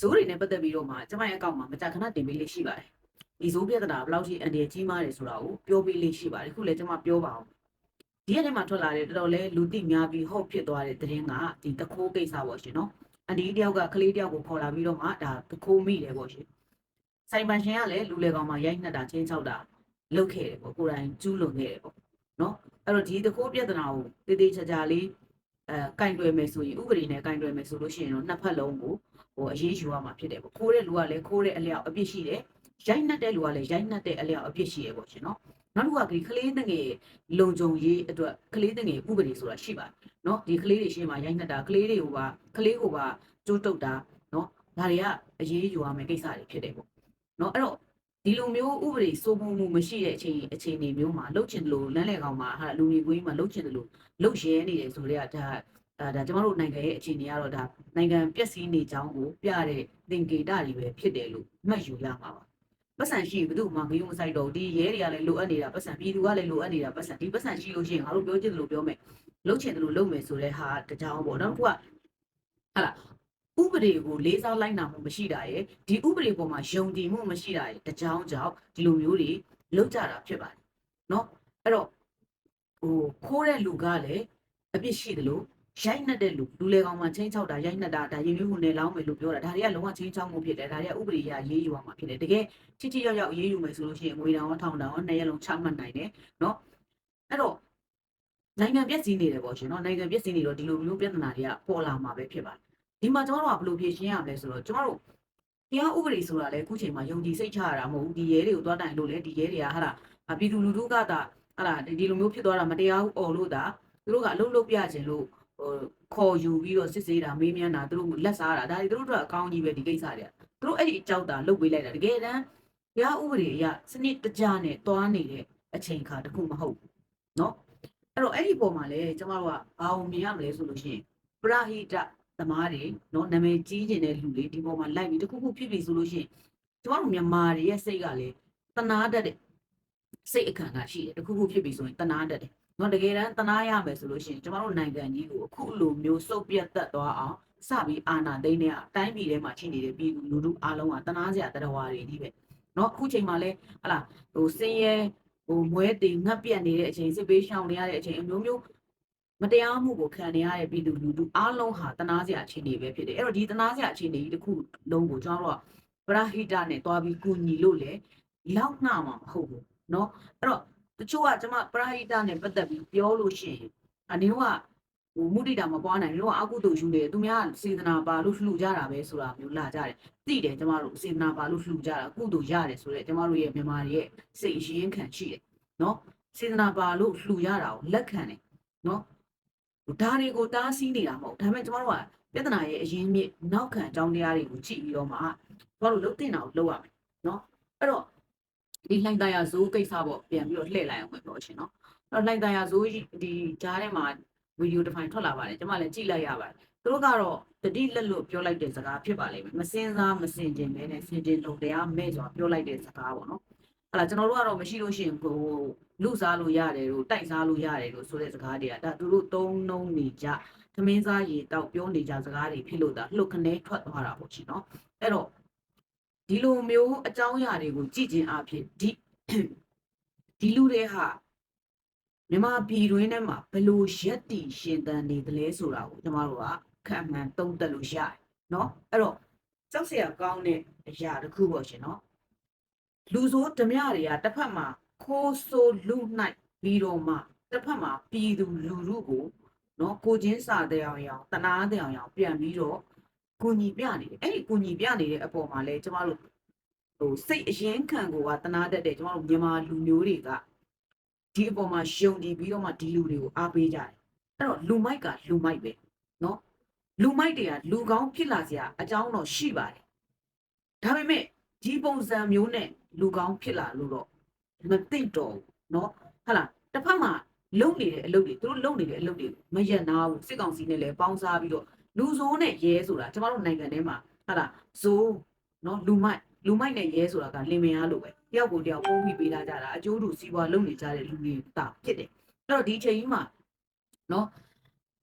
ဇိုးတွေနဲ့ပတ်သက်ပြီးတော့မှကျမရဲ့အကောင့်မှာမကြာခဏတင်ပေးလေးရှိပါတယ်ဒီဇိုးပြဿနာဘယ်လောက်ထိအန်ဒီကြီးမားတယ်ဆိုတာကိုပြောပေးလေးရှိပါတယ်ခုလည်းကျမပြောပါအောင်ဒီရက်ထဲမှာထွက်လာတဲ့တော်တော်လေးလူသိများပြီးဟုတ်ဖြစ်သွားတဲ့သတင်းကဒီတခိုးကိစ္စပေါ့ရှင်နော်အန်ဒီတယောက်ကကလေးတယောက်ကိုခေါ်လာပြီးတော့မှဒါတခိုးမိတယ်ပေါ့ရှင်ဆိုင်ပန်ရှင်ကလည်းလူလေကောင်မှာရိုက်နှက်တာချင်းချောက်တာလုပ်ခဲ့တယ်ပေါ့ကိုယ်တိုင်ကျူးလွန်ခဲ့တယ်ပေါ့နော်အဲ့တော့ဒီတခိုးပြဿနာကိုတေးသေးချာချာလေးအဲကင်တွယ်မယ်ဆိုရင်ဥပဒေနဲ့ကင်တွယ်မယ်ဆိုလို့ရှိရင်တော့နှစ်ဖက်လုံးကို ဟိုအရေးယူရမှာဖြစ်တယ်ပေါ့ခိုးတဲ့လူကလည်းခိုးတဲ့အလျောက်အပြစ်ရှိတယ်ရိုက်နှက်တဲ့လူကလည်းရိုက်နှက်တဲ့အလျောက်အပြစ်ရှိရပေါ့ရှင်နော်နောက်တစ်ခုကဒီကလေးငယ်လုံခြုံရေးအတွက်ကလေးငယ်ဥပဒေဆိုတာရှိပါတယ်နော်ဒီကလေးတွေရှင်းမှာရိုက်နှက်တာကလေးတွေကိုပါကလေးကိုပါကျိုးတုတ်တာနော်ဒါတွေကအရေးယူရမယ့်ကိစ္စတွေဖြစ်တယ်ပေါ့နော်အဲ့တော့ဒီလိုမျိုးဥပဒေစိုးမိုးမှုမရှိတဲ့အချိန်အချိန်တွေမျိုးမှာလှုပ်ချင်တယ်လို့လမ်းလေကောင်မှာဟာလူမျိုးကွင်းမှာလှုပ်ချင်တယ်လို့လှုပ်ရဲနေတယ်ဆိုတော့ဒါ အဲဒါကျမတို့နိုင်ငံရဲ့အခြေအနေကတော့ဒါနိုင်ငံပျက်စီးနေကြောင်းကိုပြတဲ့သင်္ကေတတွေပဲဖြစ်တယ်လို့မှတ်ယူရမှာပါပတ်စံရှိဘယ်သူမှငရုံမဆိုင်တော့ဒီရဲတွေကလည်းလိုအပ်နေတာပတ်စံပြည်သူကလည်းလိုအပ်နေတာပတ်စံဒီပတ်စံရှိလို့ရှိရင်ငါတို့ပြောချင်တယ်လို့ပြောမယ်လုတ်ချင်တယ်လို့လုတ်မယ်ဆိုတဲ့ဟာတကြောင်ပေါ့နော်ခုကဟာလားဥပဒေကိုလေးစားလိုက်နာမှုမရှိတာရယ်ဒီဥပဒေပေါ်မှာယုံကြည်မှုမရှိတာရယ်တကြောင်ကြောင့်ဒီလိုမျိုးတွေလုတ်ကြတာဖြစ်ပါတယ်နော်အဲ့တော့ဟိုခိုးတဲ့လူကလည်းအပြစ်ရှိတယ်လို့ ရိုက်နှက်တဲ့လူလူလေကောင်မှချင်းချောက်တာရိုက်နှက်တာဒါရင်မျိုးမှုနယ်လောင်းမယ်လို့ပြောတာဒါတွေကလုံးဝချင်းချောက်မှုဖြစ်တယ်ဒါတွေကဥပဒေရရေးယူရမှာဖြစ်တယ်တကယ်ချစ်ချစ်ရောက်ရောက်ရေးယူမယ်ဆိုလို့ရှိရင်ငွေတောင်ရောထောင်တောင်ရောနှစ်ရက်လုံးချမှတ်နိုင်တယ်နော်အဲ့တော့နိုင်ငံပြည့်စည်နေတယ်ပေါ့ရှင်နော်နိုင်ငံပြည့်စည်နေတော့ဒီလိုမျိုးပြဿနာတွေကပေါ်လာမှာပဲဖြစ်ပါတယ်ဒီမှာကျွန်တော်တို့ကဘယ်လိုဖြေရှင်းရမလဲဆိုတော့ကျွန်တော်တို့တရားဥပဒေဆိုတာလေအခုချိန်မှာယုံကြည်စိတ်ချရတာမဟုတ်ဘူးဒီရဲတွေကိုသွားတိုင်လို့လေဒီရဲတွေကဟာလားပြည်သူလူထုကသာဟာလားဒီလိုမျိုးဖြစ်သွားတာမတရားဘူးအော်လို့သာသူတို့ကအလုပ်လုပ်ပြခြင်းလို့ ဟိုခေါ်ယူပြီးတော့စစ်ဆေးတာမေးမြန်းတာသူတို့လက်စားတာဒါတွေသူတို့တို့အကောင်းကြီးပဲဒီကိစ္စတွေကသူတို့အဲ့ဒီအကြောက်တာလုတ်ပေးလိုက်တာတကယ်တမ်းတရားဥပဒေအရစနစ်တကျနဲ့တွားနေတဲ့အချိန်ခါတခုမဟုတ်ဘူးเนาะအဲ့တော့အဲ့ဒီပုံမှာလေကျမတို့ကဘာအောင်မြင်ရမလဲဆိုလို့ရှိရင်ပရဟိတသမားတွေเนาะနာမည်ကြီးကျင်တဲ့လူတွေဒီပုံမှာလိုက်ပြီးတခုခုဖြစ်ပြီဆိုလို့ရှိရင်ကျမတို့မြန်မာတွေရဲ့စိတ်ကလေတနာတတ်တဲ့စိတ်အခမ်းကရှိတယ်တခုခုဖြစ်ပြီဆိုရင်တနာတတ်တယ် နော်တကယ်တမ်းတနာရမယ်ဆိုလို့ရှိရင်ကျမတို့နိုင်ငံကြီးကိုအခုလိုမျိုးစုပ်ပြတ်သက်သွားအောင်စပြီးအာဏာသိမ်းတဲ့အတိုင်းပြည်ထဲမှာရှိနေတဲ့ပြည်သူလူထုအားလုံးကတနာစရာတရားဝါတွေကြီးပဲနော်အခုချိန်မှာလဲဟလာဟိုစင်းရဲဟိုမွဲတင်ငတ်ပြတ်နေတဲ့အချိန်စစ်ပေးရှောင်နေရတဲ့အချိန်အမျိုးမျိုးမတရားမှုကိုခံနေရတဲ့ပြည်သူလူထုအားလုံးဟာတနာစရာအခြေအနေပဲဖြစ်တယ်အဲ့တော့ဒီတနာစရာအခြေအနေကြီးတစ်ခုလုံးကိုကျွန်တော်တို့ကပရဟိတနဲ့တွားပြီးကူညီလို့လေလောက်နှမှာမဟုတ်ဘူးเนาะအဲ့တော့ တချို့ကကျမပရဟိတနဲ့ပတ်သက်ပြီးပြောလို့ရှိရင်အနင်းကဟိုမုဒိတာမပွားနိုင်လို့အကုသို့ယူတယ်သူများစေတနာပါလို့လှူကြတာပဲဆိုတာမျိုးလာကြတယ်သိတယ်ကျမတို့စေတနာပါလို့လှူကြတာကုသို့ရတယ်ဆိုတော့ကျမတို့ရဲ့မြန်မာတွေရဲ့စိတ်အရင်းခံရှိတယ်နော်စေတနာပါလို့လှူရတာကိုလက်ခံတယ်နော်ဒါတွေကိုတားဆီးနေတာမဟုတ်ဒါပေမဲ့ကျမတို့ကပြဿနာရဲ့အရင်းမြစ်နောက်ခံအကြောင်းတရားတွေကိုကြည့်ပြီးတော့မှကျမတို့လုံတင်တာကိုလုပ်ရမယ်နော်အဲ့တော့ ဒီလှိုင်းသားရဇိုးကိစ္စပေါ့ပြန်ပြီးတော့လှည့်လိုက်အောင်ပဲပြောရှင်နော်အဲ့တော့လှိုင်းသားရဇိုးဒီကြားထဲမှာဗီဒီယိုတစ်ဖိုင်ထွက်လာပါတယ်ကျွန်မလည်းကြည့်လိုက်ရပါတယ်သူတို့ကတော့တတိလက်လို့ပြောလိုက်တဲ့စကားဖြစ်ပါလိမ့်မယ်မစင်စားမစင်ကျင်ပဲနဲ့စင်ကျင်လုံးတရားမဲ့စွာပြောလိုက်တဲ့စကားပေါ့နော်အဲ့ဒါကျွန်တော်တို့ကတော့မရှိလို့ရှိရင်ကိုလူစားလို့ရတယ်လို့တိုက်စားလို့ရတယ်လို့ဆိုတဲ့စကားတွေကဒါသူတို့သုံးနှုံးနေကြသမင်းစားရေတောက်ပြောနေကြစကားတွေဖြစ်လို့ဒါလှုပ်ခနဲထွက်သွားတာပေါ့ရှင်နော်အဲ့တော့ ဒီလိုမျိုးအကြောင်းအရာတွေကိုကြည့်ခြင်းအဖြစ်ဒီဒီလူတွေဟာမြန်မာပြည်တွင်းထဲမှာဘယ်လိုရက်တီရှင်သန်နေသလဲဆိုတာကိုကျွန်တော်တို့ကခံမှန်းသုံးသပ်လို့ရတယ်เนาะအဲ့တော့ကြောက်စရာကောင်းတဲ့အရာတစ်ခုပေါ့ရှင်เนาะလူဆိုးဓမြတွေကတစ်ဖက်မှာခိုးဆိုးလူနိုင်ပြီးတော့မှတစ်ဖက်မှာပြည်သူလူထုကိုเนาะကိုချင်းစာတဲ့အောင်ရအောင်တနာတဲ့အောင်ရအောင်ပြန်ပြီးတော့ ကိုညီပြနေတယ်အဲ့ဒီကိုညီပြနေတဲ့အပေါ်မှာလဲကျမတို့ဟိုစိတ်အရင်ခံကိုကတနာတတ်တယ်ကျမတို့မြန်မာလူမျိုးတွေကဒီအပေါ်မှာယုံကြည်ပြီးတော့မှဒီလူတွေကိုအားပေးကြတယ်အဲ့တော့လူမိုက်ကလူမိုက်ပဲเนาะလူမိုက်တွေကလူကောင်းဖြစ်လာစရာအကြောင်းတော့ရှိပါတယ်ဒါပေမဲ့ဒီပုံစံမျိုးနဲ့လူကောင်းဖြစ်လာလို့တော့မသိတော့ဘူးเนาะဟာလားတစ်ဖက်မှာလုံနေတဲ့အလုပ်တွေသူတို့လုံနေတဲ့အလုပ်တွေမရနာဘူးစစ်ကောင်စီနဲ့လည်းပေါင်းစားပြီးတော့ လူဇိုးနဲ့ရဲဆိုတာကျမတို့နိုင်ငံထဲမှာဟာလားဇိုးနော်လူမိုက်လူမိုက်နဲ့ရဲဆိုတာကလင်မယားလိုပဲတယောက်ကိုတယောက်ပုံပြီးပေးလာကြတာအကျိုးတူစီးပွားလုပ်နေကြတဲ့လူတွေတာဖြစ်တယ်အဲ့တော့ဒီချိန်ကြီးမှာနော်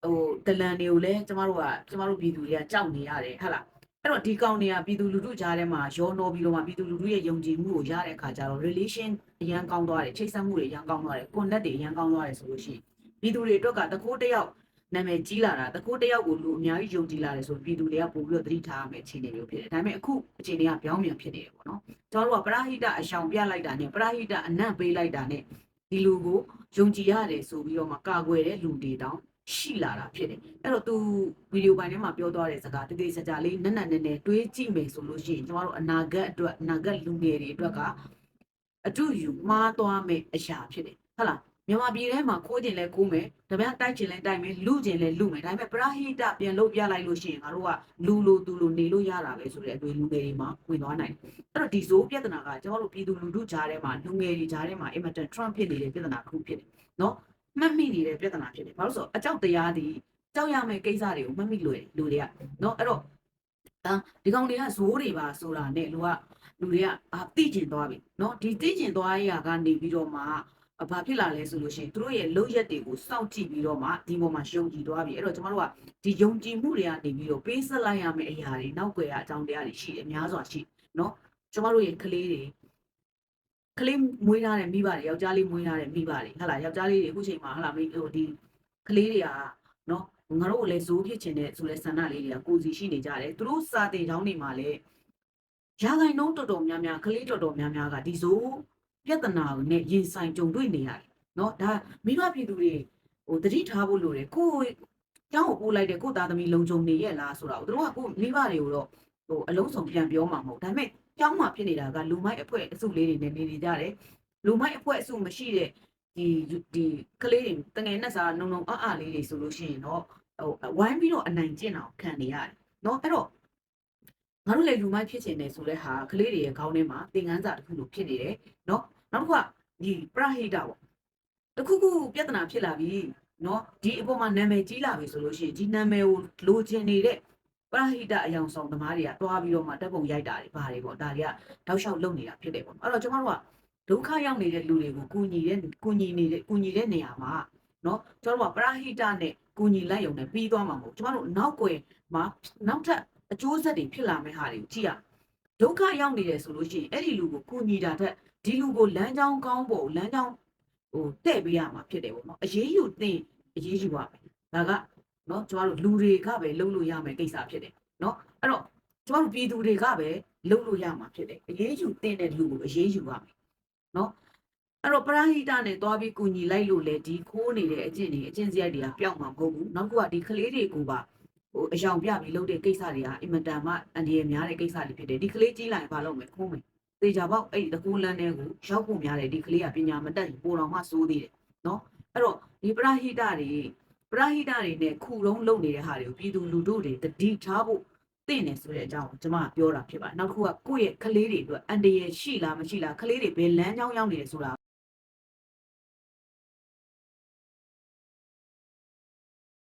ဟိုတလန်တွေကိုလည်းကျမတို့ကကျမတို့ပြည်သူတွေကကြောက်နေရတယ်ဟာလားအဲ့တော့ဒီကောင်တွေကပြည်သူလူထုကြားထဲမှာရောနှောပြီးတော့မှပြည်သူလူထုရဲ့ယုံကြည်မှုကိုရတဲ့အခါကျတော့ relation အရန်ကောင်းသွားတယ်ချိတ်ဆက်မှုတွေအရန်ကောင်းသွားတယ် connect တွေအရန်ကောင်းသွားတယ်ဆိုလို့ရှိရင်ပြည်သူတွေအတွက်ကတကူတယောက် နာမည်ကြီးလာတာတကိုးတစ်ယောက်ကိုလူအများကြီးယုံကြည်လာတယ်ဆိုပြည်သူတွေကပို့ပြီးတော့သတိထားရမယ်အခြေအနေမျိုးဖြစ်တယ်ဒါပေမဲ့အခုအခြေအနေကပြောင်းပြန်ဖြစ်နေတယ်ပေါ့နော်ကျွန်တော်တို့ကပရဟိတအရှောင်ပြလိုက်တာနဲ့ပရဟိတအနံ့ပေးလိုက်တာနဲ့ဒီလူကိုယုံကြည်ရတယ်ဆိုပြီးတော့မှကာကွယ်တဲ့လူတွေတောင်ရှိလာတာဖြစ်တယ်အဲ့တော့သူဗီဒီယိုပိုင်းထဲမှာပြောသွားတဲ့စကားတကယ်စကြလေးနက်နက်နဲနဲတွေးကြည့်မယ်ဆိုလို့ရှိရင်ကျွန်တော်တို့အနာဂတ်အတွက်အနာဂတ်လူငယ်တွေအတွက်ကအတူယူမှားသွားမယ်အရာဖြစ်တယ်ဟုတ်လား မြန်မာပြည်ထဲမှာခိုးကျင်လဲခိုးမယ်တပည့်တိုက်ကျင်လဲတိုက်မယ်လူကျင်လဲလူမယ်ဒါပေမဲ့ပရဟိတပြန်လို့ပြလိုက်လို့ရှိရင်ငါတို့ကလူလိုသူလိုနေလို့ရတာပဲဆိုတဲ့အတွေ့လူငယ်တွေမှာဝင်သွားနိုင်တယ်အဲ့တော့ဒီဇိုးပြဿနာကကျွန်တော်တို့ပြည်သူလူထုကြားထဲမှာလူငယ်တွေကြားထဲမှာအင်မတန် Trump ဖြစ်နေတဲ့ပြဿနာတစ်ခုဖြစ်တယ်နော်မှတ်မိနေတဲ့ပြဿနာဖြစ်တယ်ဘာလို့လဲဆိုတော့အကြောက်တရားဒီကြောက်ရမယ့်ကိစ္စတွေကိုမှတ်မိလို့လူတွေကနော်အဲ့တော့အာဒီကောင်တွေကဇိုးတွေပါဆိုတာနဲ့လူကလူတွေကအာသိကျင်သွားပြီနော်ဒီသိကျင်သွားရကနေပြီးတော့မှ အဘာဖြစ်လာလဲဆိုလို့ရှိရင်သူတို့ရဲ့လုံရက်တွေကိုစောင့်ကြည့်ပြီးတော့မှဒီပေါ်မှာယုံကြည်သွားပြီအဲ့တော့ကျမတို့ကဒီယုံကြည်မှုတွေကနေပြီးတော့ပေးဆက်လိုက်ရမယ့်အရာတွေနောက်ွယ်အကြောင်းတရားတွေရှိတယ်အများစွာရှိเนาะကျမတို့ရဲ့ကလေးတွေကလေးမွေးထားတဲ့မိဘတွေယောက်ျားလေးမွေးထားတဲ့မိဘတွေဟာလာယောက်ျားလေးတွေအခုချိန်မှာဟာလာမိဟိုဒီကလေးတွေကเนาะငါတို့ကိုလည်းဇိုးဖြစ်ချင်တဲ့ဆိုလဲဆန္ဒလေးတွေကကိုစီရှိနေကြတယ်သူတို့စာတင်တောင်းနေမှာလဲရာဂိုင်နှုန်းတော်တော်များများကလေးတော်တော်များများကဒီဇိုး ပြဿနာကိုနဲ့ရင်ဆိုင်ကြုံတွေ့နေရတယ်เนาะဒါမိဘပြည်သူတွေဟိုတတိထားဖို့လိုတယ်ကိုယ်ကျောင်းကိုပို့လိုက်တယ်ကိုယ်သားသမီးလုံခြုံနေရဲ့လားဆိုတာကိုသူတို့ကကိုယ်မိဘတွေကိုတော့ဟိုအလုံးစုံပြန်ပြောမှာမဟုတ်ဒါပေမဲ့ကျောင်းမှာဖြစ်နေတာကလူမိုက်အဖွဲ့အစုလေးတွေနဲ့နေနေကြတယ်လူမိုက်အဖွဲ့အစုမရှိတဲ့ဒီဒီကလေးတွေတငယ်နဲ့စားနုံနုံအအလေးတွေဆိုလို့ရှိရင်တော့ဟိုဝိုင်းပြီးတော့အနိုင်ကျင့်အောင်ခံနေရတယ်เนาะအဲ့တော့ငါတို့လည်းလူမိုက်ဖြစ်ချင်တယ်ဆိုတဲ့ဟာကလေးတွေရဲ့ခေါင်းထဲမှာသင်ခန်းစာတစ်ခုလိုဖြစ်နေတယ်เนาะ နောက်တစ်ခုကဒီပရဟိတပေါ့တခုခုပြဿနာဖြစ်လာပြီเนาะဒီအပေါ်မှာနာမည်ကြီးလာပြီဆိုလို့ရှိရင်ဒီနာမည်ကိုလိုချင်နေတဲ့ပရဟိတအယောင်ဆောင်သမားတွေကတွားပြီးတော့မှတပ်ပုံရိုက်တာတွေဘာတွေပေါ့ဒါတွေကတောက်လျှောက်လုပ်နေတာဖြစ်တယ်ပေါ့အဲ့တော့ကျွန်တော်တို့ကဒုက္ခရောက်နေတဲ့လူတွေကိုကူညီတဲ့ကူညီနေတဲ့ကူညီတဲ့နေရာမှာเนาะကျွန်တော်တို့ကပရဟိတနဲ့ကူညီလိုက်ရုံနဲ့ပြီးသွားမှာမဟုတ်ကျွန်တော်တို့နောက်ွယ်မှာနောက်ထပ်အကျိုးဆက်တွေဖြစ်လာမယ့်ဟာတွေကိုကြည့်ရဒုက္ခရောက်နေတယ်ဆိုလို့ရှိရင်အဲ့ဒီလူကိုကူညီတာတဲ့ ဒီလူကိုလမ်းကြောင်းကောင်းဖို့လမ်းကြောင်းဟိုတဲ့ပေးရမှာဖြစ်တယ်ပေါ့နော်အရေးယူတင်အရေးယူရမယ်ဒါကနော်ကျမတို့လူတွေကပဲလုပ်လို့ရမယ်ကိစ္စဖြစ်တယ်နော်အဲ့တော့ကျမတို့ပြည်သူတွေကပဲလုပ်လို့ရမှာဖြစ်တယ်အရေးယူတင်တဲ့လူကိုအရေးယူရမယ်နော်အဲ့တော့ပရဟိတနဲ့တွားပြီးကူညီလိုက်လို့လေဒီခိုးနေတဲ့အကျင့်တွေအကျင့်စရိုက်တွေကပျောက်မှာမဟုတ်ဘူးနောက်ကဒီကလေးတွေကိုပါဟိုအယောင်ပြပြီးလုပ်တဲ့ကိစ္စတွေကအင်မတန်မှအန္တရာယ်များတဲ့ကိစ္စတွေဖြစ်တယ်ဒီကလေးကြီးလိုက်ဘာလုပ်မလဲခိုးမယ် သေချာပေါက်အဲ့ဒီတကူလန်းတဲ့ကိုရောက်ဖို့များတယ်ဒီကလေးကပညာမတတ်ရင်ပိုတော်မှစိုးသေးတယ်နော်အဲ့တော့ဒီပရဟိတတွေပရဟိတတွေနဲ့ခုတုံးလုပ်နေတဲ့ဟာတွေကိုပြည်သူလူထုတွေတတိထားဖို့သိနေဆိုတဲ့အကြောင်းကိုကျွန်မပြောတာဖြစ်ပါတယ်နောက်တစ်ခုကကိုယ့်ရဲ့ကလေးတွေအတွက်အန်တရယ်ရှိလားမရှိလားကလေးတွေဘယ်လမ်းကြောင်းရောက်နေတယ်ဆိုတာ